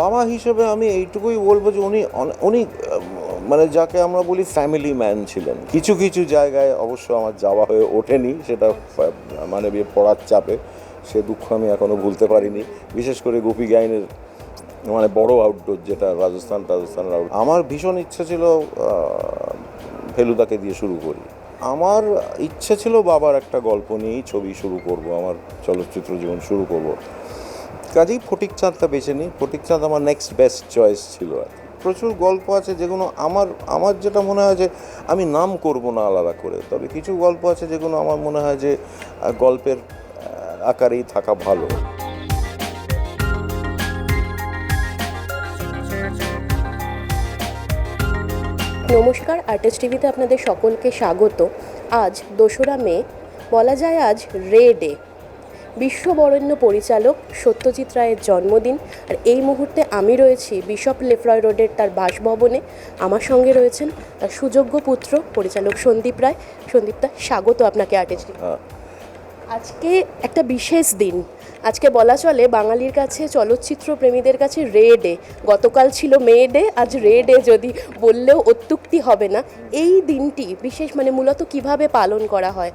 বাবা হিসেবে আমি এইটুকুই বলব যে উনি উনি মানে যাকে আমরা বলি ফ্যামিলি ম্যান ছিলেন। কিছু কিছু জায়গায় অবশ্য আমার যাওয়া হয়ে ওঠেনি, সেটা মানে বিয়ে পড়ার চাপে। সে দুঃখ আমি এখনও ভুলতে পারিনি। বিশেষ করে গোপী গাইনের মানে বড় আউটডোর যেটা রাজস্থান রাজস্থানের আউট আমার ভীষণ ইচ্ছে ছিল ফেলুদাকে দিয়ে শুরু করি। আমার ইচ্ছে ছিল বাবার একটা গল্প নিয়েই ছবি শুরু করব, আমার চলচ্চিত্র জীবন শুরু করব। কাজেই ফটিক চাঁদটা বেছে নিই। ফটিক চাঁদ আমার নেক্সট বেস্ট চয়েস ছিল আর প্রচুর গল্প আছে যেগুলো আমার আমার যেটা মনে হয় যে আমি নাম করব না আলাদা করে। তবে কিছু গল্প আছে যেগুলো আমার মনে হয় যে গল্পের আকারেই থাকা ভালো। নমস্কার আর্টিস্ট টিভিতে আপনাদের সকলকে স্বাগত। আজ দোসরা মে, বলা যায় আজ রে ডে। বিশ্ববরেণ্য পরিচালক সত্যজিৎ রায়ের জন্মদিন। আর এই মুহূর্তে আমি রয়েছি বিশপ লেফরয় রোডের তার বাসভবনে। আমার সঙ্গে রয়েছেন তার সুযোগ্য পুত্র পরিচালক সন্দীপ রায়। সন্দীপ দা স্বাগত আপনাকে আর্টিস্ট। আজকে একটা বিশেষ দিন। আজকে বলা চলে বাঙালির কাছে চলচ্চিত্র প্রেমীদের কাছে রে ডে। গতকাল ছিল মে ডে আজ রে ডে যদি বললেও অত্যুক্তি হবে না। এই দিনটি বিশেষ মানে মূলত কীভাবে পালন করা হয়?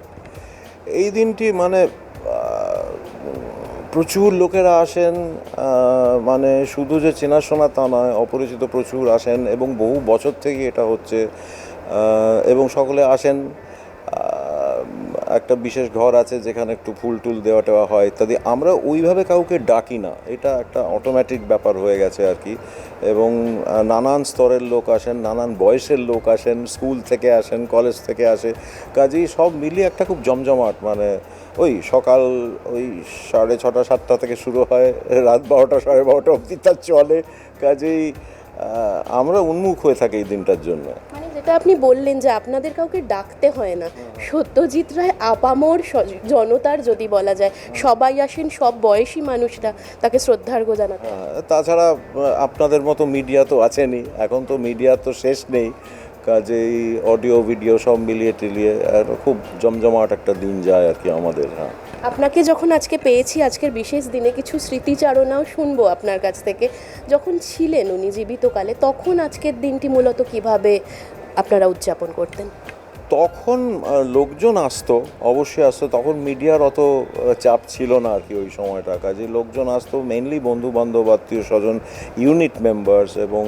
এই দিনটি মানে প্রচুর লোকেরা আসেন মানে শুধু যে চেনাশোনা তা নয়, অপরিচিত প্রচুর আসেন এবং বহু বছর থেকে এটা হচ্ছে এবং সকলে আসেন। একটা বিশেষ ঘর আছে যেখানে একটু ফুল টুল দেওয়া টেওয়া হয়। ইত্যাদি আমরা ওইভাবে কাউকে ডাকি না। এটা একটা অটোমেটিক ব্যাপার হয়ে গেছে আর কি। এবং নানান স্তরের লোক আসেন, নানান বয়সের লোক আসেন, স্কুল থেকে আসেন, কলেজ থেকে আসে। কাজেই সব মিলিয়ে একটা খুব জমজমাট মানে ওই সকাল ওই সাড়ে ছটা, সাতটা থেকে শুরু হয়, রাত বারোটা, সাড়ে বারোটা অবধি তার চলে। কাজেই আমরা উন্মুখ হয়ে থাকি এই দিনটার জন্য। মানে যেটা আপনি বললেন যে আপনাদের কাউকে ডাকতে হয় না। সত্যজিৎ রায় আপামর জনতার যদি বলা যায় সবাই আসেন সব বয়সী মানুষরা তাকে শ্রদ্ধার্ঘ জানাতে। তাছাড়া আপনাদের মতো মিডিয়া তো আছেনই। এখন তো মিডিয়া তো শেষ নেই। কাজেই অডিও ভিডিও সব মিলিয়ে টিলিয়ে আর খুব জমজমাট একটা দিন যায় আর কি আমাদের হ্যাঁ। আপনাকে যখন আজকে পেয়েছি, আজকের বিশেষ দিনে কিছু স্মৃতিচারণাও শুনব আপনার কাছ থেকে। যখন ছিলেন উনি জীবিতকালে, তখন আজকের দিনটি মূলত কীভাবে আপনারা উদযাপন করতেন? তখন লোকজন আসতো, অবশ্যই আসতো। তখন মিডিয়ার অত চাপ ছিল না আর কি ওই সময়টা। কাজে লোকজন আসতো মেনলি বন্ধু বান্ধব আত্মীয় স্বজন ইউনিট মেম্বার্স এবং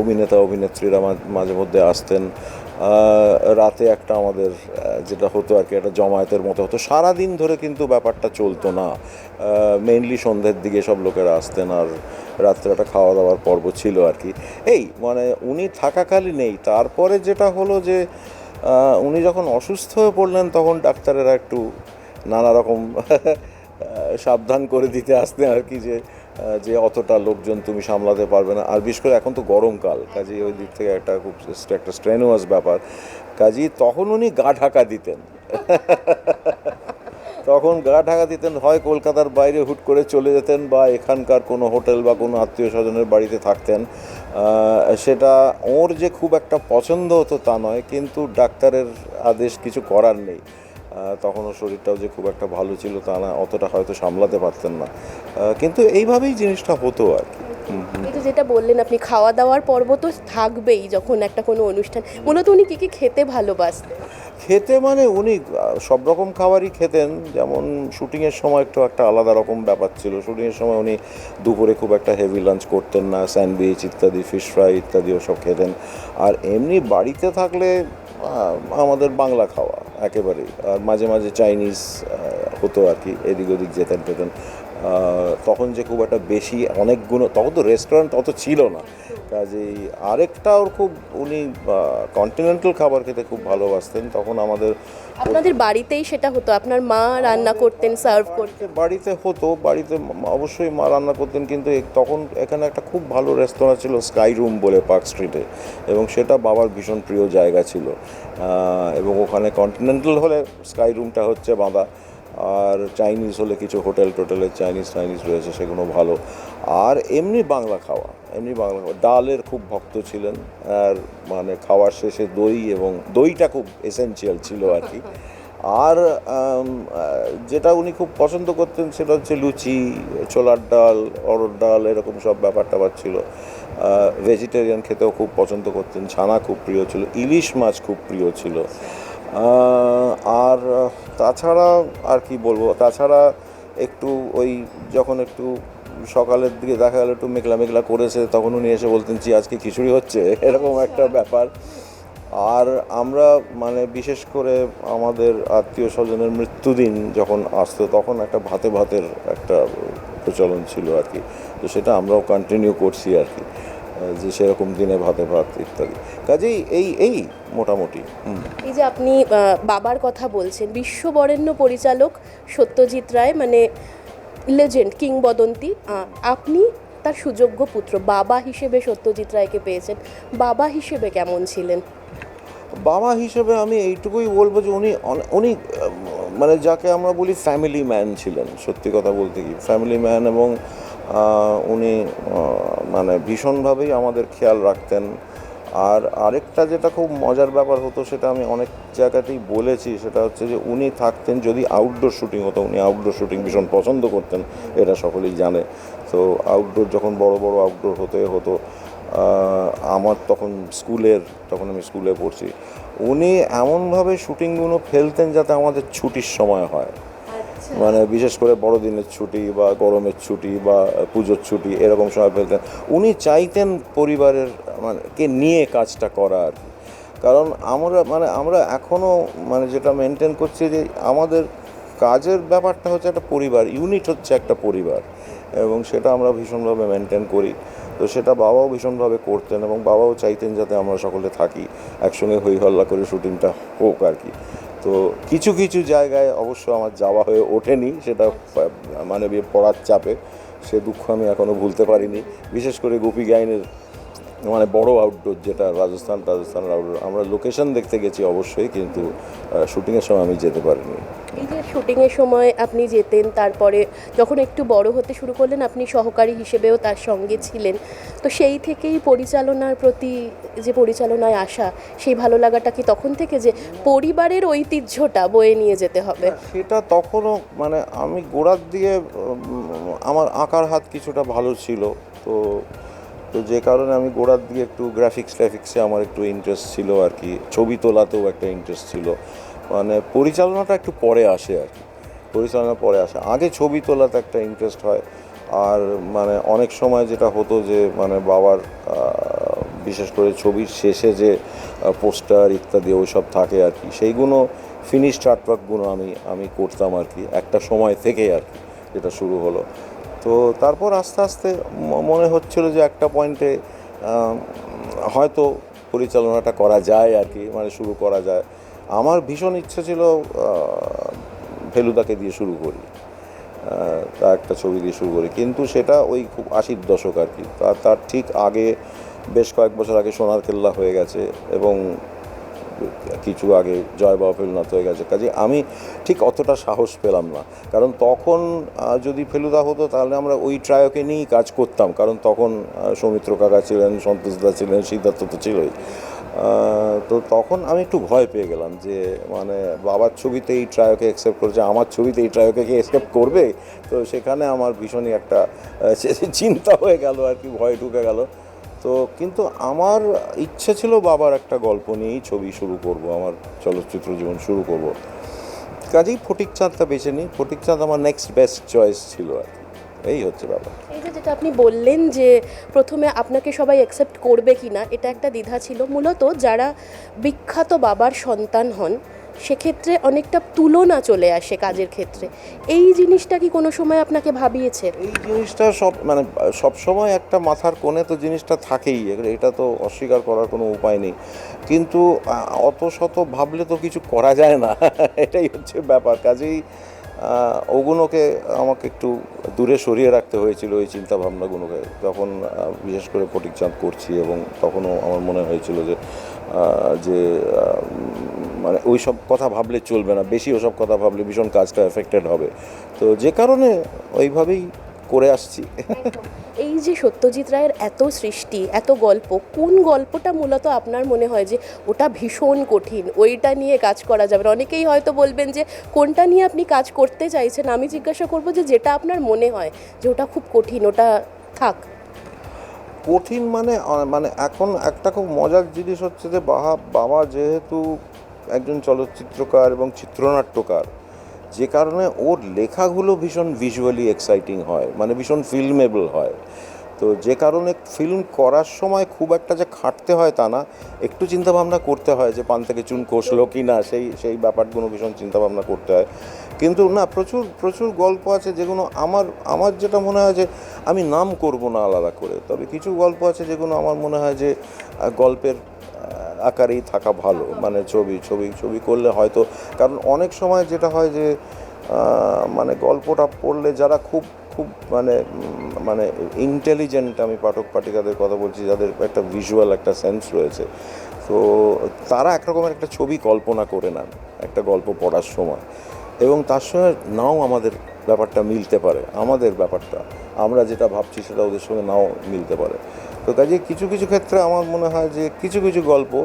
অভিনেতা, অভিনেত্রীরা মাঝে মধ্যে আসতেন। রাতে একটা আমাদের যেটা হতো আর কি, একটা জমায়েতের মতো হতো। সারাদিন ধরে কিন্তু ব্যাপারটা চলতো না। মেনলি সন্ধ্যের দিকে সব লোকেরা আসতেন আর রাত্রে একটা খাওয়া দাওয়ার পর্ব ছিল আর কি। এই মানে উনি থাকাকালীন নেই তারপরে যেটা হলো যে উনি যখন অসুস্থ হয়ে পড়লেন তখন ডাক্তারেরা একটু নানা রকম সাবধান করে দিতে আসতেন আর কি যে যে অতটা লোকজন তুমি সামলাতে পারবে না। আর বিশেষ করে এখন তো গরমকাল কাজেই ওই দিক থেকে একটা খুব একটা স্ট্রেনুয়াস ব্যাপার। কাজেই তখন উনি গা ঢাকা দিতেন। তখন গা ঢাকা দিতেন, হয় কলকাতার বাইরে হুট করে চলে যেতেন বা এখানকার কোনো হোটেল বা কোনো আত্মীয় স্বজনের বাড়িতে থাকতেন। সেটা ওর যে খুব একটা পছন্দ হতো তা নয়, কিন্তু ডাক্তারের আদেশ কিছু করার নেই। আহ, তখন ওর শরীরটাও যে খুব একটা ভালো ছিল তা না অতটা হয়তো সামলাতে পারতেন না। কিন্তু এইভাবেই জিনিসটা হতো আর কি। যে যেটা বললেন আপনি খাওয়া দাওয়ার পর্ব তো থাকবেই যখন একটা কোনো অনুষ্ঠান। মূলত উনি কী কী খেতে ভালোবাসতেন? খেতে মানে উনি সব রকম খাবারই খেতেন। যেমন শুটিংয়ের সময় একটু একটা আলাদা রকম ব্যাপার ছিল। শুটিংয়ের সময় উনি দুপুরে খুব একটা হেভি লাঞ্চ করতেন না স্যান্ডউইচ ইত্যাদি ফিশ ফ্রাই ইত্যাদি ওসব খেতেন। আর এমনি বাড়িতে থাকলে আমাদের বাংলা খাওয়া একেবারেই। আর মাঝে মাঝে চাইনিজ হতো আর কি, এদিক ওদিক যেতেন পেতেন তখন যে খুব একটা বেশি অনেকগুলো, তখন তো রেস্টুরেন্ট অত ছিল না। কাজেই আরেকটা ওর খুব, উনি কন্টিনেন্টাল খাবার খেতে খুব ভালোবাসতেন। তখন আমাদের আপনাদের বাড়িতেই সেটা হতো? আপনার মা রান্না করতেন সার্ভ করতেন? বাড়িতে হতো, বাড়িতে অবশ্যই মা রান্না করতেন, কিন্তু তখন এখানে একটা খুব ভালো রেস্তোরাঁ ছিল স্কাই রুম বলে পার্ক স্ট্রিটে এবং সেটা বাবার ভীষণ প্রিয় জায়গা ছিল। এবং ওখানে কন্টিনেন্টাল হলে স্কাই রুমটা হচ্ছে বাঁধা, আর চাইনিজ হলে কিছু হোটেল টোটেলের চাইনিজ চাইনিজ রয়েছে, সেগুলো ভালো। আর এমনি বাংলা খাওয়া। এমনি বাংলা ডালের খুব ভক্ত ছিলেন, আর মানে খাওয়ার শেষে দই এবং দইটা খুব এসেনশিয়াল ছিল আর কি। আর যেটা উনি খুব পছন্দ করতেন সেটা হচ্ছে লুচি, ছোলার ডাল অরড় ডাল, এরকম সব ব্যাপার ট্যাপার ছিল। ভেজিটেরিয়ান খেতেও খুব পছন্দ করতেন, ছানা খুব প্রিয় ছিল, ইলিশ মাছ খুব প্রিয় ছিল। আর, তাছাড়া আর কি বলব, তাছাড়া একটু ওই যখন একটু সকালের দিকে দেখা গেল একটু মেঘলা মেঘলা করেছে, তখন উনি এসে বলতেন যে আজকে খিচুড়ি হচ্ছে। এরকম একটা ব্যাপার। আর আমরা মানে বিশেষ করে আমাদের আত্মীয় স্বজনের মৃত্যুদিন যখন আসতো, তখন একটা ভাতে ভাতের একটা প্রচলন ছিল আর কি। তো সেটা আমরাও কন্টিনিউ করছি আর কি, যে সেরকম দিনে ভাতে ভাত ইত্যাদি। কাজেই এই এই মোটামুটি এই যে আপনি বাবার কথা বলছেন, বিশ্ববরেণ্য পরিচালক সত্যজিৎ রায় মানে লেজেন্ড কিংবদন্তি আপনি তার সুযোগ্য পুত্র, বাবা হিসেবে সত্যজিৎ রায়কে পেয়েছেন। বাবা হিসেবে কেমন ছিলেন? বাবা হিসেবে আমি এইটুকুই বলব যে উনি উনি মানে যাকে আমরা বলি ফ্যামিলি ম্যান ছিলেন, সত্যি কথা বলতে কি। ফ্যামিলি ম্যান এবং উনি মানে ভীষণভাবেই আমাদের খেয়াল রাখতেন। আর আরেকটা যেটা খুব মজার ব্যাপার হতো, সেটা আমি অনেক জায়গাতেই বলেছি, সেটা হচ্ছে যে উনি থাকতেন, যদি আউটডোর শুটিং হতো, উনি আউটডোর শুটিং ভীষণ পছন্দ করতেন, এটা সকলেই জানে। তো আউটডোর যখন বড় বড় আউটডোর হতে হতো আমার তখন স্কুলের, তখন আমি স্কুলে পড়ছি, উনি এমনভাবে শুটিংগুলো ফেলতেন যাতে আমাদের ছুটির সময় হয়। মানে বিশেষ করে বড়দিনের ছুটি বা গরমের ছুটি বা পুজোর ছুটি এরকম সময় ফেলতেন। উনি চাইতেন পরিবারের মানে কে নিয়ে কাজটা করা আর কি। কারণ আমরা মানে আমরা এখনও মানে যেটা মেনটেন করছি যে আমাদের কাজের ব্যাপারটা হচ্ছে একটা পরিবার ইউনিট হচ্ছে একটা পরিবার। এবং সেটা আমরা ভীষণভাবে মেনটেন করি। তো সেটা বাবাও ভীষণভাবে করতেন এবং বাবাও চাইতেন যাতে আমরা সকলে থাকি, একসঙ্গে হই, হল্লা করে শুটিংটা হোক আর কি। তো কিছু কিছু জায়গায় অবশ্য আমার যাওয়া হয়ে ওঠেনি, সেটা মানে পড়ার চাপে। সে দুঃখ আমি এখনও ভুলতে পারিনি। বিশেষ করে গোপী গাইনের মানে বড় আউটডোর যেটা রাজস্থান রাজস্থানের আউটডোর আমরা লোকেশন দেখতে গেছি অবশ্যই, কিন্তু শুটিংয়ের সময় আমি যেতে পারিনি। এই যে শুটিংয়ের সময় আপনি যেতেন, তারপরে যখন একটু বড় হতে শুরু করলেন, আপনি সহকারী হিসেবেও তার সঙ্গে ছিলেন। তো সেই থেকেই পরিচালনার প্রতি যে পরিচালনায় আসা, সেই ভালো লাগাটা কি তখন থেকে যে পরিবারের ঐতিহ্যটা বয়ে নিয়ে যেতে হবে? সেটা তখনও মানে আমি গোড়ার দিয়ে আমার আঁকার হাত কিছুটা ভালো ছিল। তো তো যে কারণে আমি গোড়ার দিয়ে একটু গ্রাফিক্স ট্রাফিক্সে আমার একটু ইন্টারেস্ট ছিল আর কি। ছবি তোলাতেও একটা ইন্টারেস্ট ছিল। মানে পরিচালনাটা একটু পরে আসে আর কি। পরিচালনা পরে আসে। আগে ছবি তোলাতে একটা ইন্টারেস্ট হয়। আর মানে অনেক সময় যেটা হতো যে মানে বাবার বিশেষ করে ছবির শেষে যে পোস্টার ইত্যাদি ওইসব থাকে আর কি, সেইগুলো ফিনিশড আর্টওয়ার্কগুলো আমি আমি করতাম আর কি, একটা সময় থেকে আর কি, যেটা শুরু হলো। তো তারপর আস্তে আস্তে মনে হচ্ছিল যে একটা পয়েন্টে হয়তো পরিচালনাটা করা যায় আর কি মানে শুরু করা যায়। আমার ভীষণ ইচ্ছে ছিল ফেলুদাকে দিয়ে শুরু করি। তা একটা ছবি দিয়ে শুরু করি। কিন্তু সেটা ওই খুব আশির দশক আর কি। তার তার ঠিক আগে, বেশ কয়েক বছর আগে সোনার কেল্লা হয়ে গেছে এবং কিছু আগে জয় বাবা ফেলুনাথ হয়ে গেছে। কাজে আমি ঠিক অতটা সাহস পেলাম না। কারণ তখন যদি ফেলুদা হতো তাহলে আমরা ওই ট্রায়কে নিয়েই কাজ করতাম। কারণ তখন সৌমিত্র কাকা ছিলেন সন্তোষদা ছিলেন, সিদ্ধার্থ তো ছিলই। তো তখন আমি একটু ভয় পেয়ে গেলাম যে মানে বাবার ছবিতে এই ট্রায়োকে অ্যাকসেপ্ট করেছে, আমার ছবিতে এই ট্রায়কে কি অ্যাকসেপ্ট করবে? তো সেখানে আমার ভীষণই একটা চিন্তা হয়ে গেল আর কি, ভয় ঢুকে গেল। তো কিন্তু আমার ইচ্ছে ছিল বাবার একটা গল্প নিয়েই ছবি শুরু করব, আমার চলচ্চিত্র জীবন শুরু করব। কাজেই ফটিক চাঁদটা বেছে নিই। ফটিক চাঁদ আমার নেক্সট বেস্ট চয়েস ছিল আর কি। এই হচ্ছে ব্যাপার। এই যে যেটা আপনি বললেন যে প্রথমে আপনাকে সবাই অ্যাকসেপ্ট করবে কি না এটা একটা দ্বিধা ছিল। মূলত যারা বিখ্যাত বাবার সন্তান হন সেক্ষেত্রে অনেকটা তুলনা চলে আসে কাজের ক্ষেত্রে। এই জিনিসটা কি কোনো সময় আপনাকে ভাবিয়েছে? এই জিনিসটা সব মানে সব সময় একটা মাথার কোণে তো জিনিসটা থাকেই এটা তো অস্বীকার করার কোনো উপায় নেই। কিন্তু অত শত ভাবলে তো কিছু করা যায় না এটাই হচ্ছে ব্যাপার। কাজেই ওগুলোকে আমাকে একটু দূরে সরিয়ে রাখতে হয়েছিল ওই চিন্তা ভাবনাগুলোকে বিশেষ করে ফটিকচাঁদ করছি এবং তখনও আমার মনে হয়েছিল যে যে মানে ওই সব কথা ভাবলে চলবে না, বেশি ওসব কথা ভাবলে ভীষণ কাজটা এফেক্টেড হবে। তো যে কারণে ওইভাবেই করে আসছি। এই যে সত্যজিৎ রায়ের এত সৃষ্টি এত গল্প কোন গল্পটা মূলত আপনার মনে হয় যে ওটা ভীষণ কঠিন? ওইটা নিয়ে কাজ করা যাবে অনেকেই হয়তো বলবেন যে কোনটা নিয়ে আপনি কাজ করতে চাইছেন? আমি জিজ্ঞাসা করব যে যেটা আপনার মনে হয় যে ওটা খুব কঠিন ওটা থাক। কঠিন মানে মানে এখন একটা খুব মজার জিনিস হচ্ছে যে বাবা বাবা যেহেতু একজন চলচ্চিত্রকার এবং চিত্রনাট্যকার যে কারণে ওর লেখাগুলো ভীষণ ভিজুয়ালি এক্সাইটিং হয় মানে ভীষণ ফিল্মেবল হয়। তো যে কারণে ফিল্ম করার সময় খুব একটা যে খাটতে হয় তা না, একটু চিন্তাভাবনা করতে হয় যে পান থেকে চুন কষলো কি না, সেই সেই ব্যাপারগুলো ভীষণ চিন্তাভাবনা করতে হয়। কিন্তু না, প্রচুর প্রচুর গল্প আছে যেগুলো আমার আমার যেটা মনে হয় যে আমি নাম করব না আলাদা করে। তবে কিছু গল্প আছে যেগুলো আমার মনে হয় যে গল্পের আকারেই থাকা ভালো মানে ছবি ছবি ছবি করলে হয়তো কারণ অনেক সময় যেটা হয় যে মানে গল্পটা পড়লে যারা খুব খুব মানে মানে ইন্টেলিজেন্ট আমি পাঠক পাঠিকাদের কথা বলছি যাদের একটা ভিজুয়াল একটা সেন্স রয়েছে তো তারা একরকমের একটা ছবি কল্পনা করে নেন একটা গল্প পড়ার সময়। এবং তার সঙ্গে নাও আমাদের ব্যাপারটা মিলতে পারে আমাদের ব্যাপারটা। আমরা যেটা ভাবছি সেটা ওদের সঙ্গে নাও মিলতে পারে। তো কাজে কিছু কিছু ক্ষেত্রে আমার মনে হয় যে কিছু কিছু গল্প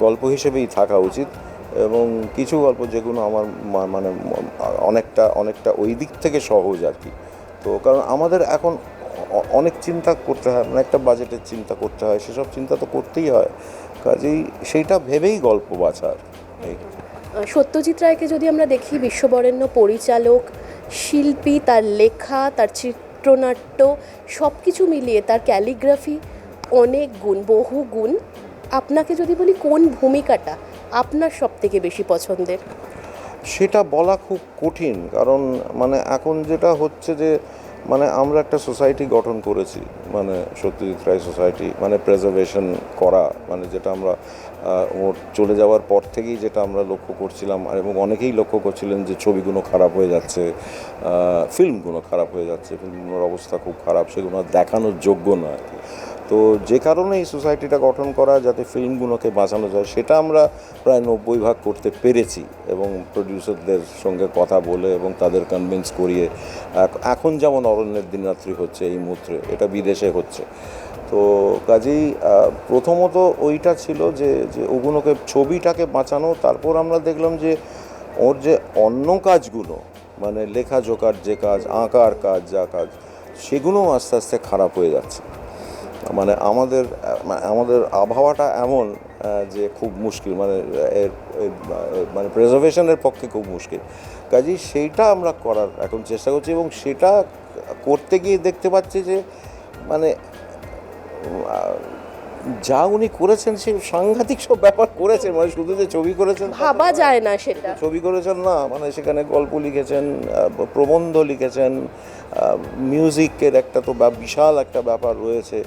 গল্প হিসেবেই থাকা উচিত এবং কিছু গল্প যেগুলো আমার মানে অনেকটা অনেকটা ওই দিক থেকে সহজ আর কি। তো কারণ আমাদের এখন অনেক চিন্তা করতে হয় মানে একটা বাজেটের চিন্তা করতে হয়, সেসব চিন্তা তো করতেই হয়। কাজেই সেইটা ভেবেই গল্প বাছার। এই। সত্যজিৎ রায়কে যদি আমরা দেখি, বিশ্ববরেণ্য পরিচালক, শিল্পী, তার লেখা, তার চিত্রনাট্য সব কিছু মিলিয়ে তার ক্যালিগ্রাফি অনেক গুণ, বহু গুণ। আপনাকে যদি বলি কোন ভূমিকাটা আপনার সব থেকে বেশি পছন্দের? সেটা বলা খুব কঠিন, কারণ মানে এখন যেটা হচ্ছে যে মানে আমরা একটা সোসাইটি গঠন করেছি মানে সত্যজিৎ রায় সোসাইটি মানে প্রেজার্ভেশন করা মানে যেটা আমরা ওর চলে যাওয়ার পর থেকেই যেটা আমরা লক্ষ্য করছিলাম, আর এবং অনেকেই লক্ষ্য করছিলেন যে ছবিগুলো খারাপ হয়ে যাচ্ছে ফিল্মগুলো খারাপ হয়ে যাচ্ছে ফিল্মগুলোর অবস্থা খুব খারাপ, সেগুলো দেখানোর যোগ্য নয়। তো যে কারণে এই সোসাইটিটা গঠন করা, যাতে ফিল্মগুলোকে বাঁচানো যায়, সেটা আমরা প্রায় নব্বই ভাগ করতে পেরেছি এবং প্রডিউসারদের সঙ্গে কথা বলে এবং তাদের কনভিন্স করিয়ে এখন যেমন অরণ্যের দিনরাত্রি হচ্ছে, এই মুহূর্তে এটা বিদেশে হচ্ছে। তো কাজেই প্রথমত ওইটা ছিল যে যে ওগুলোকে, ছবিটাকে বাঁচানো, তারপর আমরা দেখলাম যে, ওর যে অন্য কাজগুলো মানে লেখা জোকার যে কাজ, আঁকার কাজ, যা কাজ, সেগুলোও আস্তে আস্তে খারাপ হয়ে যাচ্ছে। মানে আমাদের আমাদের আবহাওয়াটা এমন যে খুব মুশকিল মানে এর এর, মানে প্রেজার্ভেশনের পক্ষে খুব মুশকিল। কাজেই সেইটা আমরা করার এখন চেষ্টা করছি এবং সেটা করতে গিয়ে দেখতে পাচ্ছি যে মানে যা উনি করেছেন সে সাংঘাতিক সব ব্যাপার করেছেন মানে শুধু যে ছবি করেছেন ভাবা যায় না সেটা। ছবি করেছেন না মানে সেখানে গল্প লিখেছেন প্রবন্ধ লিখেছেন মিউজিকের একটা তো বিশাল একটা ব্যাপার রয়েছে।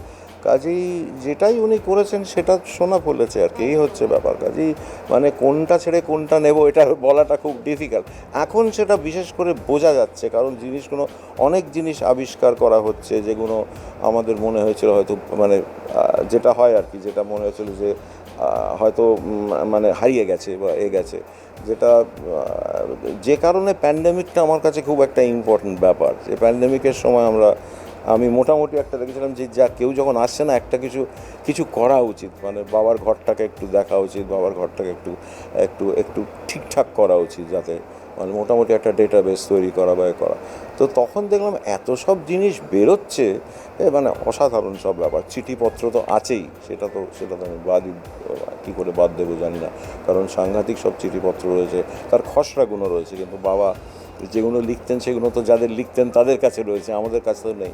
কাজেই যেটাই উনি করেছেন সেটা শোনা ফলেছে আর কি, এই হচ্ছে ব্যাপার। কাজেই মানে কোনটা ছেড়ে কোনটা নেব, এটা বলাটা খুব ডিফিকাল্ট এখন সেটা বিশেষ করে বোঝা যাচ্ছে, কারণ জিনিসগুলো, অনেক জিনিস আবিষ্কার করা হচ্ছে যেগুলো আমাদের মনে হয়েছিল হয়তো মানে যেটা হয় আর কি, যেটা মনে হয়েছিল যে হয়তো মানে হারিয়ে গেছে বা এ গেছে। যেটা যে কারণে প্যান্ডেমিকটা আমার কাছে খুব একটা ইম্পর্ট্যান্ট ব্যাপার। যে প্যান্ডেমিকের সময় আমরা আমি মোটামুটি একটা দেখেছিলাম যে যা কেউ যখন আসছে না, একটা কিছু কিছু করা উচিত। মানে বাবার ঘরটাকে একটু দেখা উচিত, বাবার ঘরটাকে একটু একটু একটু ঠিকঠাক করা উচিত যাতে মানে মোটামুটি একটা ডেটাবেস তৈরি করা বা করা। তো তখন দেখলাম এত সব জিনিস বেরোচ্ছে, এ মানে অসাধারণ সব ব্যাপার। চিঠিপত্র তো আছেই, সেটা তো সেটা তো আমি বাদই, কী করে বাদ দেবো জানি না। কারণ সাংঘাতিক সব চিঠিপত্র রয়েছে, তার খসড়াগুলো রয়েছে, কিন্তু বাবা যেগুলো লিখতেন, সেগুলো তো যাদের লিখতেন তাদের কাছে রয়েছে, আমাদের কাছে তো নেই।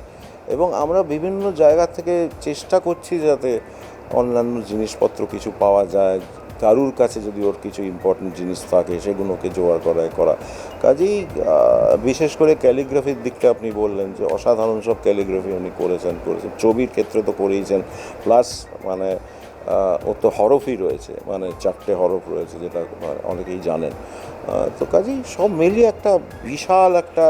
এবং আমরা বিভিন্ন জায়গা থেকে চেষ্টা করছি যাতে অন্যান্য জিনিসপত্র কিছু পাওয়া যায়, কারুর কাছে যদি ওর কিছু ইম্পর্টেন্ট জিনিস থাকে, সেগুলোকে জোগাড় করায় করা। কাজেই বিশেষ করে ক্যালিগ্রাফির দিকটা আপনি বললেন যে অসাধারণ সব ক্যালিগ্রাফি উনি করেছেন করেছেন। ছবির ক্ষেত্রে তো করেইছেন। প্লাস মানে ওর তো হরফই রয়েছে মানে চারটে হরফ রয়েছে যেটা মানে অনেকেই জানেন। তো কাজেই সব মিলিয়ে একটা বিশাল একটা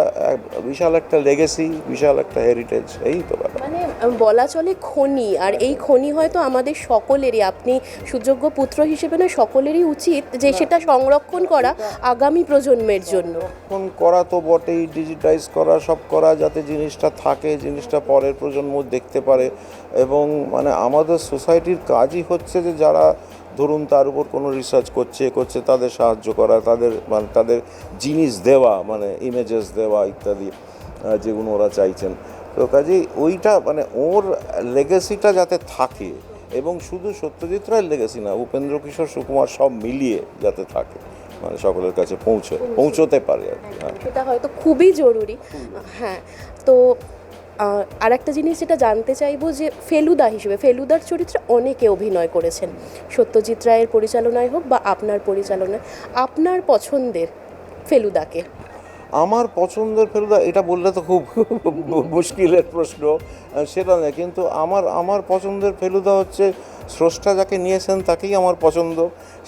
বিশাল একটা লেগেসি বিশাল একটা হেরিটেজ এই তো মানে বলা চলে খনি আর এই খনি হয়তো আমাদের সকলেরই আপনি সুযোগ্য পুত্র হিসেবে না সকলেরই উচিত যে সেটা সংরক্ষণ করা আগামী প্রজন্মের জন্য। এখন করা তো বটেই ডিজিটাইজ করা সব করা যাতে জিনিসটা থাকে জিনিসটা পরের প্রজন্ম দেখতে পারে। এবং মানে আমাদের সোসাইটির কাজই হচ্ছে যে যারা ধরুন তার উপর কোনো রিসার্চ করছে এ করছে তাদের সাহায্য করা তাদের মানে তাদের জিনিস দেওয়া মানে ইমেজেস দেওয়া ইত্যাদি যেগুলো ওরা চাইছেন। তো কাজেই ওইটা মানে ওর লেগেসিটা যাতে থাকে এবং শুধু সত্যজিৎ রায়ের লেগেসি না উপেন্দ্র কিশোর সুকুমার সব মিলিয়ে যাতে থাকে মানে সকলের কাছে পৌঁছে পৌঁছতে পারে আর কি হ্যাঁ। সেটা হয়তো খুবই জরুরি। হ্যাঁ তো আর একটা জিনিস যেটা জানতে চাইব যে ফেলুদা হিসেবে, ফেলুদার চরিত্রে অনেকে অভিনয় করেছেন। সত্যজিৎ রায়ের পরিচালনায় হোক বা আপনার পরিচালনায়, আপনার পছন্দের ফেলুদাকে। আমার পছন্দের ফেলুদা, এটা বললে তো খুব মুশকিলের প্রশ্ন, সেটা নয়, কিন্তু আমার আমার পছন্দের ফেলুদা হচ্ছে স্রষ্টা যাকে নিয়েছেন তাকেই আমার পছন্দ,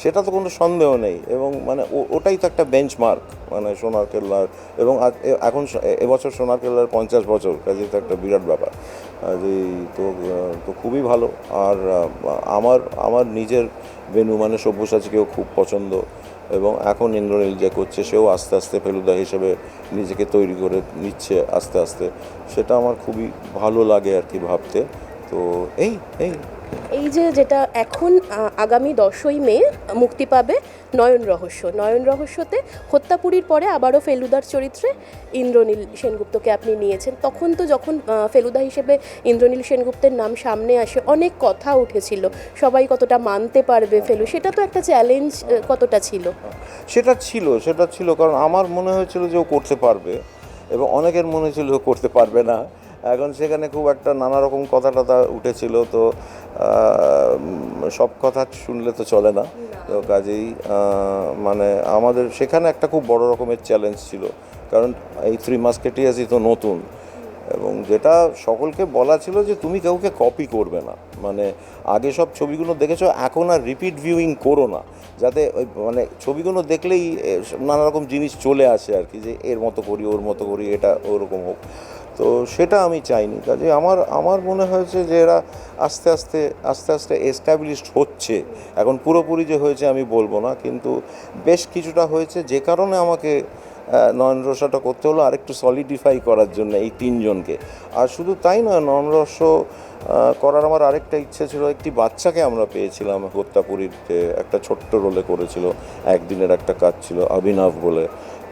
সেটা তো কোনো সন্দেহ নেই, এবং মানে ওটাই তো একটা বেঞ্চমার্ক মানে সোনার কেল্লার, এবং এখন এবছর সোনার কেল্লার পঞ্চাশ বছর কাজে তো একটা বিরাট ব্যাপার যে তো তো খুবই ভালো, আর আমার আমার নিজের বেনু মানে সব্যসাচীকেও খুব পছন্দ এবং এখন ইন্দ্রনীল যে করছে, সেও আস্তে আস্তে ফেলুদা হিসেবে নিজেকে তৈরি করে নিচ্ছে আস্তে আস্তে। সেটা আমার খুবই ভালো লাগে আর কি ভাবতে। তো এই এই। এই যে যেটা এখন আগামী দশই মে মুক্তি পাবে নয়ন রহস্য। নয়ন রহস্যতে হত্যাপুরীর পরে আবারও ফেলুদার চরিত্রে ইন্দ্রনীল সেনগুপ্তকে আপনি নিয়েছেন। তখন তো যখন ফেলুদা হিসেবে ইন্দ্রনীল সেনগুপ্তের নাম সামনে আসে, অনেক কথা উঠেছিল। সবাই কতটা মানতে পারবে ফেলু, সেটা তো একটা চ্যালেঞ্জ কতটা ছিল? সেটা ছিল সেটা ছিল, কারণ আমার মনে হয়েছিল যে ও করতে পারবে, এবং অনেকের মনে হয়েছিল ও করতে পারবে না। এখন সেখানে খুব একটা নানা রকম কথা টথা উঠেছিল, তো সব কথা শুনলে তো চলে না। তো কাজেই মানে আমাদের সেখানে একটা খুব বড় রকমের চ্যালেঞ্জ ছিল। কারণ এই থ্রি মাস্কেটিয়াসই তো নতুন। এবং যেটা সকলকে বলা ছিল যে, তুমি কাউকে কপি করবে না। মানে আগে সব ছবিগুলো দেখেছ, এখন আর রিপিট ভিউইং করো না। যাতে ওই মানে ছবিগুলো দেখলেই নানা রকম জিনিস চলে আসে আর কি, যে, এর মতো করি, ওর মতো করি, এটা ওরকম হোক। তো সেটা আমি চাইনি। কাজে আমার আমার মনে হয়েছে যে এরা আস্তে আস্তে আস্তে আস্তে এস্টাবলিশড হচ্ছে। এখন পুরোপুরি যে হয়েছে আমি বলব না কিন্তু বেশ কিছুটা হয়েছে। যে কারণে আমাকে আহ, নয়ন রসাটা করতে হলো আরেকটু সলিডিফাই করার জন্য এই তিনজনকে। আর শুধু তাই নয় নয়ন রস করার আমার আরেকটা ইচ্ছে ছিল। একটি বাচ্চাকে আমরা পেয়েছিলাম হত্যাপুরীতে একটা ছোট্ট রোলে করেছিল। একদিনের একটা কাজ ছিল অভিনব বলে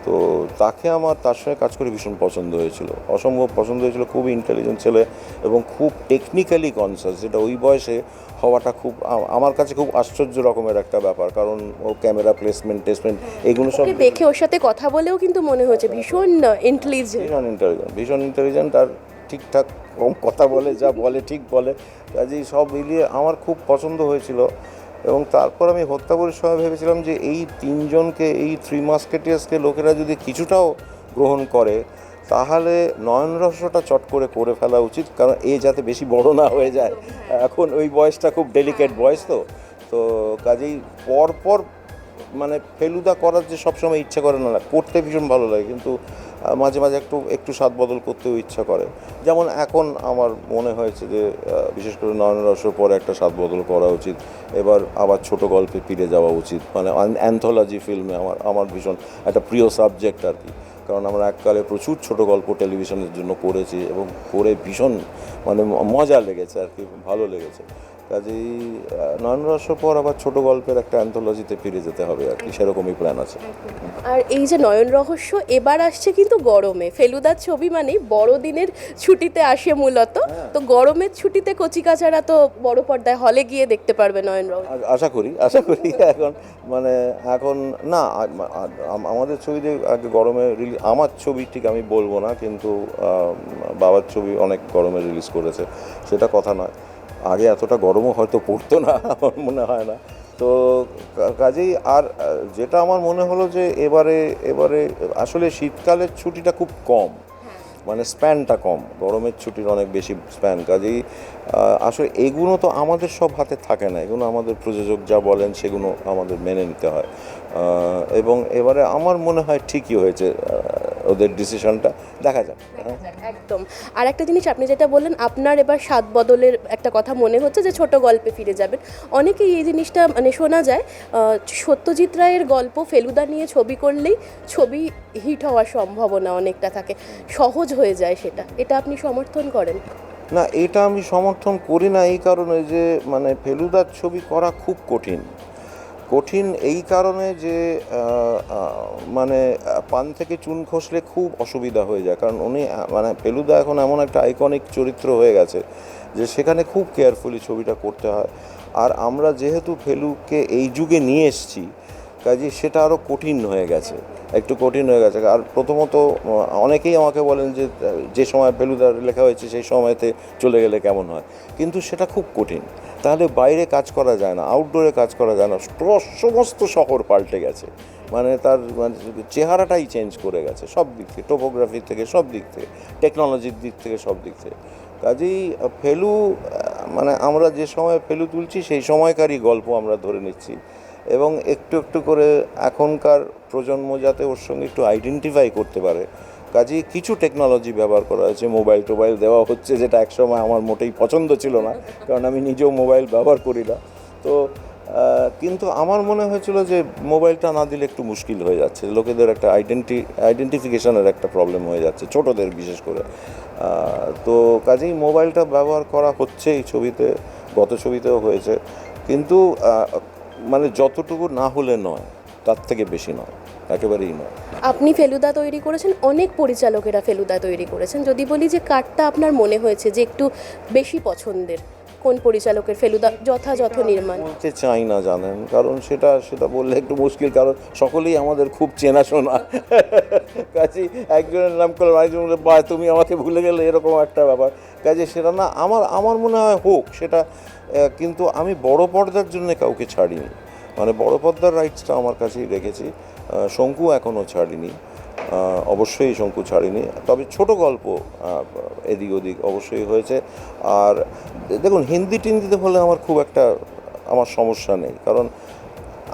তো তাকে আমার তার সঙ্গে কাজ করে ভীষণ পছন্দ হয়েছিল। অসম্ভব পছন্দ হয়েছিল খুব ইন্টেলিজেন্ট ছেলে এবং খুব টেকনিক্যালি কনসাস যেটা ওই বয়সে হওয়াটা খুব আমার কাছে খুব আশ্চর্য রকমের একটা ব্যাপার কারণ ও ক্যামেরা প্লেসমেন্ট টেসমেন্ট এগুলো সব দেখে ওর সাথে কথা বলেও কিন্তু মনে হয়েছে ভীষণ ইন্টেলিজেন্ট ভীষণ ইন্টেলিজেন্ট ভীষণ ইন্টেলিজেন্ট আর ঠিকঠাক কম কথা বলে যা বলে ঠিক বলে কাজেই সব মিলিয়ে আমার খুব পছন্দ হয়েছিল। এবং তারপর আমি হত্যাপুরের সময় ভেবেছিলাম যে এই তিনজনকে, এই থ্রি মাস্কেটিয়াসকে লোকেরা যদি কিছুটাও গ্রহণ করে, তাহলে নয়ন রহস্যটা চট করে করে ফেলা উচিত, কারণ এ যাতে বেশি বড় না হয়ে যায়। এখন ওই বয়সটা খুব ডেলিকেট বয়স তো। তো কাজেই পর পর মানে ফেলুদা করার যে সবসময় ইচ্ছা করে না, করতে ভীষণ ভালো লাগে। কিন্তু মাঝে মাঝে একটু একটু স্বাদ বদল করতেও ইচ্ছা করে। যেমন এখন আমার মনে হয়েছে যে বিশেষ করে নয়ন রসের পরে একটা স্বাদ বদল করা উচিত। এবার আবার ছোট গল্পে ফিরে যাওয়া উচিত। মানে অ্যান্থোলজি ফিল্মে আমার আমার ভীষণ একটা প্রিয় সাবজেক্ট আর কি। কারণ আমরা এককালে প্রচুর ছোট গল্প টেলিভিশনের জন্য করেছি এবং করে ভীষণ মানে মজা লেগেছে আর কি, ভালো লেগেছে। কাজেই আহ, নয়ন রসের পর আবার ছোট গল্পের একটা অ্যান্থোলজিতে ফিরে যেতে হবে আর কি সেরকমই প্ল্যান আছে। আর এই যে নয়ন রহস্য এবার আসছে কিন্তু গরমে। ফেলুদার ছবি মানে বড়দিনের ছুটিতে আসে মূলত। তো গরমের ছুটিতে কচিকাচারা তো বড় পর্দায় হলে গিয়ে দেখতে পারবে নয়ন রহস্য আশা করি আশা করি এখন মানে এখন না আমাদের ছবিতে আগে গরমে রিলিজ আমার ছবি ঠিক আমি বলব না কিন্তু বাবার ছবি অনেক গরমে রিলিজ করেছে। সেটা কথা নয়। আগে এতটা গরমও হয়তো পড়তো না, আমার মনে হয় না। তো কাজেই আর, যেটা আমার মনে হলো যে এবারে এবারে আসলে শীতকালের ছুটিটা খুব কম। মানে স্প্যানটা কম, গরমের ছুটির অনেক বেশি স্প্যান। কাজেই আসলে এগুলো তো আমাদের সব হাতে থাকে না এগুলো আমাদের প্রযোজক যা বলেন সেগুলো আমাদের মেনে নিতে হয়। এবং এবারে আমার মনে হয় ঠিকই হয়েছে ওদের ডিসিশনটা দেখা যাক হ্যাঁ। একদম। আর একটা জিনিস আপনি যেটা বললেন আপনার এবার স্বাদ বদলের একটা কথা মনে হচ্ছে যে ছোট গল্পে ফিরে যাবেন। অনেকেই এই জিনিসটা মানে শোনা যায় সত্যজিৎ রায়ের গল্প ফেলুদা নিয়ে ছবি করলেই ছবি হিট হওয়ার সম্ভাবনা অনেকটা থাকে। সহজ হয়ে যায় সেটা। এটা আপনি সমর্থন করেন? না এটা আমি সমর্থন করি না এই কারণে যে মানে ফেলুদার ছবি করা খুব কঠিন। কঠিন এই কারণে যে মানে পান থেকে চুন খসলে খুব অসুবিধা হয়ে যায়। কারণ উনি মানে ফেলুদা এখন এমন একটা আইকনিক চরিত্র হয়ে গেছে যে, সেখানে খুব কেয়ারফুলি ছবিটা করতে হয়। আর আমরা যেহেতু ফেলুকে এই যুগে নিয়ে এসেছি কাজে সেটা আরও কঠিন হয়ে গেছে, একটু কঠিন হয়ে গেছে। আর প্রথমত অনেকেই আমাকে বলেন যে যে সময় ফেলুদার লেখা হয়েছে, সেই সময়তে চলে গেলে কেমন হয়। কিন্তু সেটা খুব কঠিন। তাহলে বাইরে কাজ করা যায় না আউটডোরে কাজ করা যায় না। সমস্ত শহর পাল্টে গেছে। মানে তার মানে চেহারাটাই চেঞ্জ করে গেছে, সব দিক থেকে। টোপোগ্রাফি থেকে সব দিক থেকে টেকনোলজির দিক থেকে সব দিক থেকে। কাজেই ফেলু মানে আমরা যে সময় ফেলু তুলছি, সেই সময়কারই গল্প আমরা ধরে নিচ্ছি। এবং একটু একটু করে এখনকার প্রজন্ম যাতে ওর সঙ্গে একটু আইডেন্টিফাই করতে পারে। কাজেই কিছু টেকনোলজি ব্যবহার করা হয়েছে মোবাইল টোবাইল দেওয়া হচ্ছে, যেটা একসময় আমার মোটেই পছন্দ ছিল না, কারণ আমি নিজেও মোবাইল ব্যবহার করি না। তো কিন্তু আমার মনে হয়েছিল যে মোবাইলটা না দিলে একটু মুশকিল হয়ে যাচ্ছে, লোকেদের একটা আইডেন্টি আইডেন্টিফিকেশনের একটা প্রবলেম হয়ে যাচ্ছে, ছোটদের বিশেষ করে। তো কাজেই মোবাইলটা ব্যবহার করা হচ্ছে এই ছবিতে, গত ছবিতেও হয়েছে, কিন্তু মানে যতটুকু না হলে নয়, তার থেকে বেশি নয়। একেবারেই নয়। আপনি ফেলুদা তৈরি করেছেন অনেক পরিচালকেরা ফেলুদা তৈরি করেছেন। যদি বলি যে কারটা আপনার মনে হয়েছে যে একটু বেশি পছন্দের কোন পরিচালকের ফেলুদা যথাযথ নির্মাণ? বলতে চাই না জানেন কারণ সেটা সেটা বললে একটু মুশকিল কারণ সকলেই আমাদের খুব চেনাশোনা। কাজে একজনের নাম করলে আরেকজন বলে বা তুমি আমাকে ভুলে গেলে এরকম একটা ব্যাপার। কাজে সেটা না আমার আমার মনে হয় হোক সেটা কিন্তু আমি বড় পর্দার জন্য কাউকে ছাড়িনি। মানে বড় পর্দার রাইটসটা আমার কাছেই রেখেছি। শঙ্কু এখনও ছাড়িনি। অবশ্যই শঙ্কু ছাড়িনি। তবে ছোট গল্প এদিক ওদিক অবশ্যই হয়েছে। আর দেখুন হিন্দি টিন্দিতে হলে আমার খুব একটা আমার সমস্যা নেই। কারণ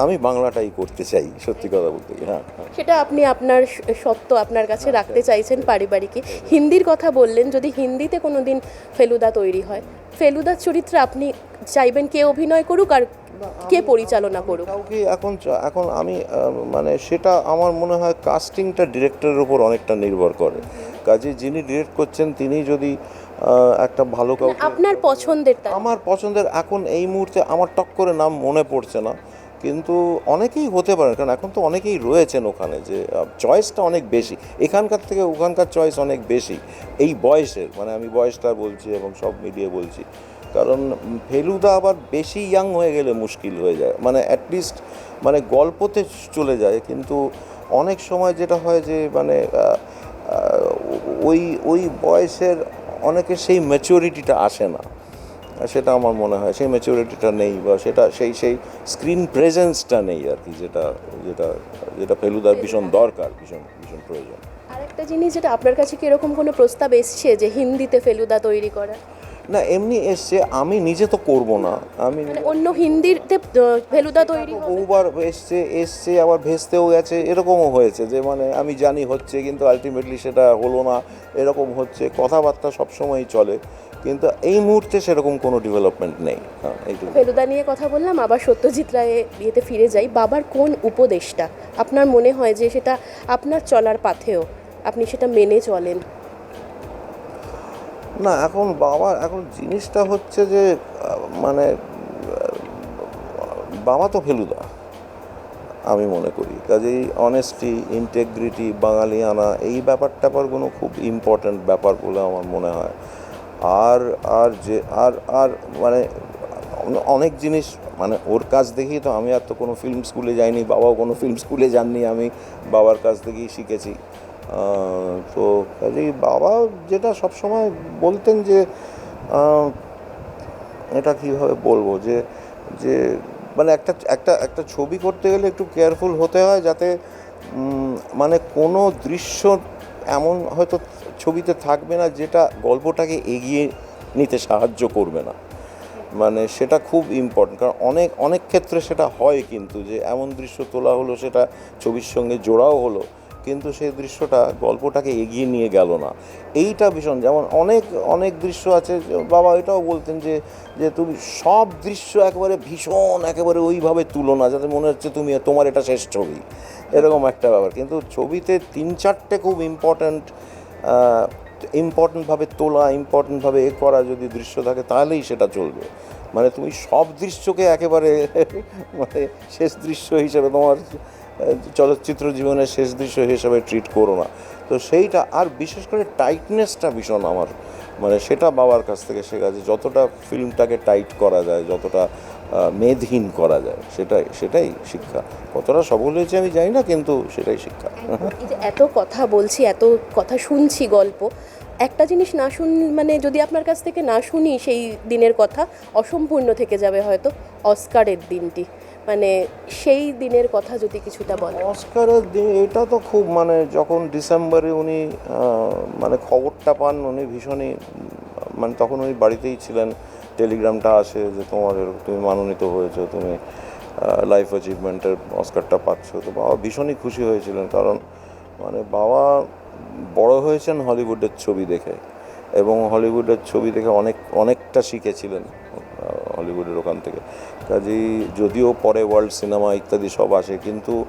আমি বাংলাটাই করতে চাই সত্যি কথা বলতে হ্যাঁ হ্যাঁ। সেটা আপনি আপনার সত্য আপনার কাছে রাখতে চাইছেন পারিবারিকে। হিন্দির কথা বললেন যদি হিন্দিতে কোনো দিন ফেলুদা তৈরি হয় ফেলুদার চরিত্রে আপনি চাইবেন কে অভিনয় করুক আর কে পরিচালনা করুক? কাউকে এখন এখন আমি মানে সেটা আমার মনে হয় কাস্টিংটা ডিরেক্টরের উপর অনেকটা নির্ভর করে। কাজে যিনি ডিরেক্ট করছেন তিনি যদি একটা ভালো কাউকে আপনার পছন্দের আমার পছন্দের এখন এই মুহূর্তে আমার টক করে নাম মনে পড়ছে না। কিন্তু অনেকেই হতে পারে কারণ এখন তো অনেকেই রয়েছেন ওখানে যে চয়েসটা অনেক বেশি। এখানকার থেকে ওখানকার চয়েস অনেক বেশি। এই বয়সের মানে আমি বয়সটা বলছি এবং সব মিলিয়ে বলছি। কারণ ফেলুদা আবার বেশি ইয়াং হয়ে গেলে মুশকিল হয়ে যায়। মানে অ্যাটলিস্ট মানে গল্পতে চলে যায়, কিন্তু অনেক সময় যেটা হয় যে মানে ওই ওই বয়সের অনেকের সেই ম্যাচুরিটিটা আসে না। সেটা আমার মনে হয়, সেই ম্যাচুরিটিটা নেই বা সেটা, সেই সেই স্ক্রিন প্রেজেন্সটা নেই আর কি, যেটা যেটা যেটা ফেলুদার ভীষণ দরকার, ভীষণ ভীষণ প্রয়োজন। আরেকটা জিনিস যেটা আপনার কাছে কি এরকম কোনো প্রস্তাব এসছে যে হিন্দিতে ফেলুদা তৈরি করা না এমনি এসছে আমি নিজে তো করব না। আমি মানে অন্য হিন্দিতে ফেলুদা তৈরি হবে? বহুবার এসছে এসছে আবার ভেস্তেও গেছে এরকমও হয়েছে যে মানে আমি জানি হচ্ছে কিন্তু আলটিমেটলি সেটা হলো না এরকম হচ্ছে কথাবার্তা সবসময়ই চলে কিন্তু এই মুহূর্তে সেরকম কোনো ডেভেলপমেন্ট নেই। হ্যাঁ ফেলুদা নিয়ে কথা বললাম আবার সত্যজিৎ রায়ে ইয়েতে ফিরে যাই। বাবার কোন উপদেশটা? আপনার মনে হয় যে সেটা আপনার চলার পাথেও আপনি সেটা মেনে চলেন? না, এখন বাবা, এখন জিনিসটা হচ্ছে যে মানে বাবা তো ফেলুদা, আমি মনে করি। কাজেই অনেস্টি ইন্টেগ্রিটি বাঙালিয়ানা, এই ব্যাপার ট্যাপারগুলো খুব ইম্পর্ট্যান্ট ব্যাপার বলে আমার মনে হয়। আর আর যে, আর আর মানে অনেক জিনিস মানে ওর কাজ দেখেই তো আমি আর তো কোনো ফিল্ম স্কুলে যাইনি, বাবাও কোনো ফিল্ম স্কুলে যাননি, আমি বাবার কাছ থেকেই শিখেছি। তো কাজেই বাবা যেটা সবসময় বলতেন যে এটা কীভাবে বলব যে যে মানে একটা একটা একটা ছবি করতে গেলে একটু কেয়ারফুল হতে হয় যাতে মানে কোনো দৃশ্য এমন হয়তো ছবিতে থাকবে না যেটা গল্পটাকে এগিয়ে নিতে সাহায্য করবে না। মানে সেটা খুব ইম্পর্টেন্ট কারণ অনেক অনেক ক্ষেত্রে সেটা হয় কিন্তু যে এমন দৃশ্য তোলা হলো, সেটা ছবির সঙ্গে জোড়াও হলো। কিন্তু সেই দৃশ্যটা, গল্পটাকে এগিয়ে নিয়ে গেল না। এইটা ভীষণ, যেমন অনেক অনেক দৃশ্য আছে বাবা এটাও বলতেন যে যে তুমি সব দৃশ্য একেবারে ভীষণ, একেবারে ওইভাবে তুলো না, যাতে মনে হচ্ছে তুমি, তোমার এটা শেষ ছবি। এরকম একটা ব্যাপার। কিন্তু ছবিতে তিন চারটে খুব ইম্পর্ট্যান্ট ইম্পর্টেন্টভাবে তোলা ইম্পর্টেন্টভাবে এ করা যদি দৃশ্য থাকে, তাহলেই সেটা চলবে। মানে তুমি সব দৃশ্যকে একেবারে মানে শেষ দৃশ্য হিসেবে তোমার চলচ্চিত্র জীবনের শেষ দৃশ্য হিসেবে ট্রিট করো না। তো সেইটা, আর বিশেষ করে টাইটনেসটা ভীষণ আমার। মানে সেটা বাবার কাছ থেকে শেখা যে যতটা ফিল্মটাকে টাইট করা যায়, যতটা মেদহীন করা যায়, সেটাই সেটাই শিক্ষা। কতটা সফল হয়েছে আমি জানি না, কিন্তু সেটাই শিক্ষা। এত কথা বলছি, এত কথা শুনছি গল্প, একটা জিনিস না শুন মানে যদি আপনার কাছ থেকে না শুনি সেই দিনের কথা, অসম্পূর্ণ থেকে যাবে হয়তো অস্কারের দিনটি। মানে সেই দিনের কথা যদি কিছুটা বলেন। অস্কারের দিন, এটা তো খুব মানে যখন ডিসেম্বরে উনি মানে খবরটা পান, উনি ভীষণই মানে তখন উনি বাড়িতেই ছিলেন। টেলিগ্রামটা আসে যে তোমার তুমি মনোনীত হয়েছো, তুমি লাইফ অ্যাচিভমেন্টের অস্কারটা পাচ্ছ। তো বাবা ভীষণই খুশি হয়েছিলেন কারণ মানে বাবা বড় হয়েছেন হলিউডের ছবি দেখে এবং হলিউডের ছবি দেখে অনেক, অনেকটা শিখেছিলেন। আহ, হলিউডের ওখান থেকে। কাজেই যদিও পরে ওয়ার্ল্ড সিনেমা ইত্যাদি সব আসে কিন্তু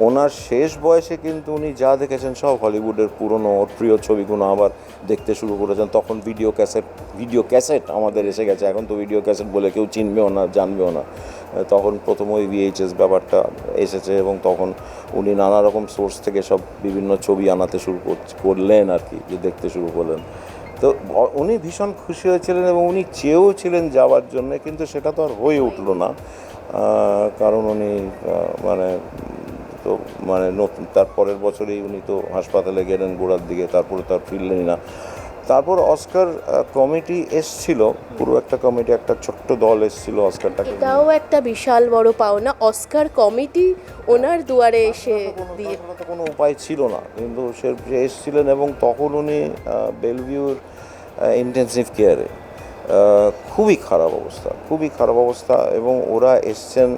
ওনার শেষ বয়সে কিন্তু উনি যা দেখেছেন সব হলিউডের পুরনো ওর প্রিয় ছবিগুলো আবার দেখতে শুরু করেছেন। তখন ভিডিও ক্যাসেট ভিডিও ক্যাসেট আমাদের এসে গেছে এখন তো ভিডিও ক্যাসেট বলে কেউ চিনবেও না জানবেও না। তখন প্রথম ওই ভিএইচএস ব্যাপারটা এসেছে এবং তখন উনি নানা রকম সোর্স থেকে সব বিভিন্ন ছবি আনাতে শুরু করলেন আর কি যে দেখতে শুরু করলেন। তো উনি ভীষণ খুশি হয়েছিলেন এবং উনি চেয়েও ছিলেন যাওয়ার জন্য, কিন্তু সেটা তো আর হয়ে উঠল না। কারণ উনি মানে তো মানে নতুন, তার পরের বছরেই উনি তো হাসপাতালে গেলেন, গোড়ার দিকে, তারপরে তার ফিরলেনই না। তারপর অস্কার কমিটি এসছিল পুরো একটা কমিটি একটা ছোট্ট দল এসছিল অস্কারটাকে। এটাও একটা বিশাল বড় পাওনা। অস্কার কমিটি ওনার দুয়ারে এসে দিয়ে কোনো উপায় ছিল না। কিন্তু সে এসেছিলেন এবং তখন উনি বেলভিউর ইন্টেন্সিভ কেয়ারে খুবই খারাপ অবস্থা খুবই খারাপ অবস্থা এবং ওরা এসছেন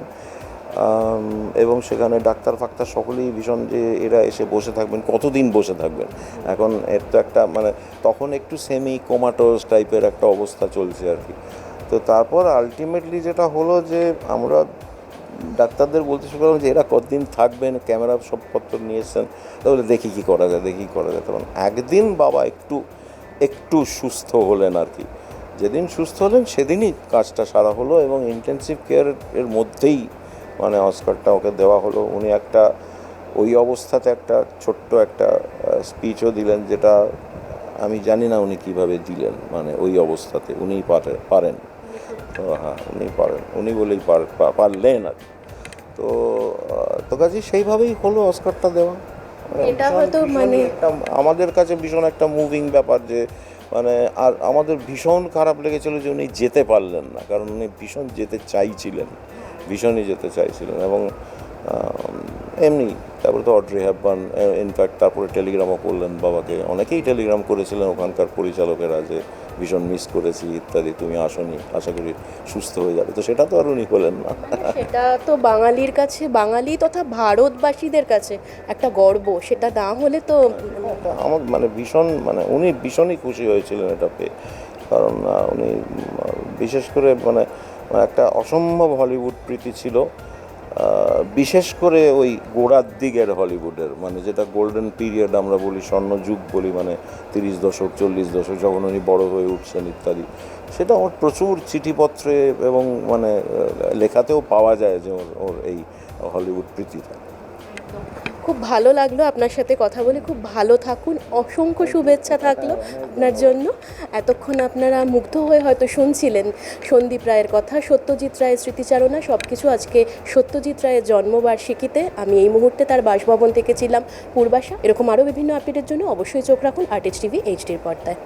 এবং সেখানে ডাক্তার ফাক্তার সকলেই ভীষণ যে এরা এসে বসে থাকবেন, কতদিন বসে থাকবেন? এখন এর তো একটা মানে তখন একটু সেমি কোমাটোস টাইপের একটা অবস্থা চলছে আর কি। তো তারপর আলটিমেটলি যেটা হলো যে আমরা ডাক্তারদের বলতে শুরু করলাম যে এরা কতদিন থাকবেন, ক্যামেরা সবপত্র নিয়ে এসছেন তাহলে দেখি কি করা যায়, দেখি কী করা যায়। তখন একদিন বাবা একটু একটু সুস্থ হলেন আর কি। যেদিন সুস্থ হলেন সেদিনই কাজটা সারা হলো এবং ইন্টেন্সিভ কেয়ার এর মধ্যেই মানে অস্কারটা ওকে দেওয়া হলো। উনি একটা ওই অবস্থাতে একটা ছোট্ট একটা স্পিচও দিলেন যেটা আমি জানি না উনি কীভাবে দিলেন মানে ওই অবস্থাতে। উনিই পারে পারেন। তো হ্যাঁ উনি পারেন। উনি বলেই পার- পারলেন আর কি। তো তো কাজে সেইভাবেই হলো অস্কারটা দেওয়া। এটা হয়তো মানে- আমাদের কাছে ভীষণ একটা মুভিং ব্যাপার যে মানে আর আমাদের ভীষণ খারাপ লেগেছিল যে উনি যেতে পারলেন না কারণ উনি ভীষণ যেতে চাইছিলেন। ভীষণই যেতে চাইছিলেন এবং এমনি তারপরে তো অড্রি হ্যাপবান ইনফ্যাক্ট তারপরে টেলিগ্রামও করলেন বাবাকে। অনেকেই টেলিগ্রাম করেছিলেন ওখানকার পরিচালকেরা যে ভীষণ মিস করেছি ইত্যাদি তুমি আসনি আশা করি সুস্থ হয়ে যাবে। তো সেটা তো আর উনি হলেন না। সেটা তো বাঙালির কাছে বাঙালি তথা ভারতবাসীদের কাছে একটা গর্ব। সেটা না হলে তো আমার মানে ভীষণ মানে উনি ভীষণই খুশি হয়েছিলেন এটা পেয়ে। কারণ উনি বিশেষ করে মানে একটা অসম্ভব হলিউড প্রীতি ছিল বিশেষ করে ওই গোড়ার দিকের হলিউডের মানে যেটা গোল্ডেন পিরিয়ড আমরা বলি, স্বর্ণযুগ বলি মানে তিরিশ দশক, চল্লিশ দশক, যখন উনি বড়ো হয়ে উঠছেন ইত্যাদি, সেটা ওর প্রচুর চিঠিপত্রে এবং মানে লেখাতেও পাওয়া যায় যে ওর ওর এই হলিউড প্রীতিটা। খুব ভালো লাগল আপনার সাথে কথা বলে। খুব ভালো থাকুন। অসংখ্য শুভেচ্ছা থাকল আপনার জন্য। এতক্ষণ আপনারা মুগ্ধ হয়ে হয়তো শুনছিলেন সন্দীপ রায়ের কথা, সত্যজিৎ রায়ের স্মৃতিচারণা সব কিছু আজকে সত্যজিৎ রায়ের জন্মবার্ষিকীতে। আমি এই মুহূর্তে তার বাসভবন থেকে ছিলাম পূর্বাশা। এরকম আরও বিভিন্ন আপডেটের জন্য অবশ্যই চোখ রাখুন আর্টিস্ট টিভি এইচডির পর্দায়।